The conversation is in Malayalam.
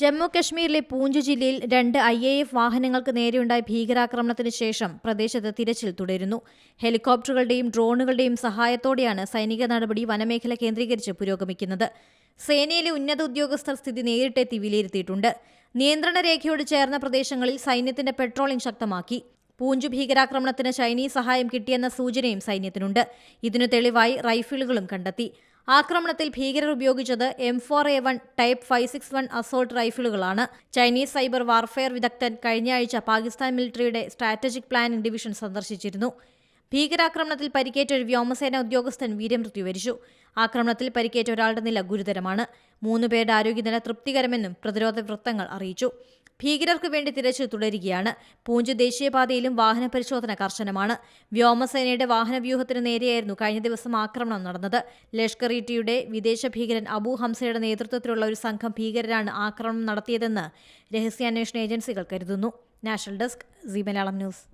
ജമ്മു കശ്മീരിലെ പൂഞ്ച് ജില്ലയിൽ രണ്ട് ഐ എ എഫ് വാഹനങ്ങൾക്ക് നേരെയുണ്ടായ ഭീകരാക്രമണത്തിന് ശേഷം പ്രദേശത്ത് തിരച്ചിൽ തുടരുന്നു. ഹെലികോപ്റ്ററുകളുടെയും ഡ്രോണുകളുടെയും സഹായത്തോടെയാണ് സൈനിക നടപടി വനമേഖല കേന്ദ്രീകരിച്ച് പുരോഗമിക്കുന്നത്. സേനയിലെ ഉന്നത ഉദ്യോഗസ്ഥർ സ്ഥിതി നേരിട്ടെത്തി വിലയിരുത്തിയിട്ടുണ്ട്. നിയന്ത്രണ രേഖയോട് ചേർന്ന പ്രദേശങ്ങളിൽ സൈന്യത്തിന്റെ പെട്രോളിംഗ് ശക്തമാക്കി. പൂഞ്ച് ഭീകരാക്രമണത്തിന് ചൈനീസ് സഹായം കിട്ടിയെന്ന സൂചനയും സൈന്യത്തിനുണ്ട്. ഇതിനു തെളിവായി റൈഫിളുകളും കണ്ടെത്തി. ആക്രമണത്തിൽ ഭീകരർ ഉപയോഗിച്ചത് M four A one type five six one assault റൈഫിളുകളാണ് Chinese cyber warfare വിദഗ്ധൻ കഴിഞ്ഞയാഴ്ച പാകിസ്ഥാൻ മിലിറ്ററിയുടെ സ്ട്രാറ്റജിക് പ്ലാനിംഗ് ഡിവിഷൻ സന്ദർശിച്ചിരുന്നു. ഭീകരാക്രമണത്തിൽ പരിക്കേറ്റ ഒരു വ്യോമസേന ഉദ്യോഗസ്ഥൻ വീരമൃത്യു വരിച്ചു ആക്രമണത്തിൽ പരിക്കേറ്റ ഒരാളുടെ നില ഗുരുതരമാണ്. മൂന്ന് പേരുടെ ആരോഗ്യനില തൃപ്തികരമെന്നും പ്രതിരോധ വൃത്തങ്ങൾ അറിയിച്ചു. ഭീകരർക്ക് വേണ്ടി തിരച്ചിൽ തുടരുകയാണ്. പൂഞ്ച് ദേശീയപാതയിലും വാഹന പരിശോധന കർശനമാണ്. വ്യോമസേനയുടെ വാഹനവ്യൂഹത്തിന് നേരെയായിരുന്നു കഴിഞ്ഞ ദിവസം ആക്രമണം നടന്നത്. ലഷ്കർ ഇ വിദേശ ഭീകരൻ അബു ഹംസയുടെ നേതൃത്വത്തിലുള്ള ഒരു സംഘം ഭീകരരാണ് ആക്രമണം നടത്തിയതെന്ന് രഹസ്യാന്വേഷണ ഏജൻസികൾ കരുതുന്നു. National desk Zee Malayalam news.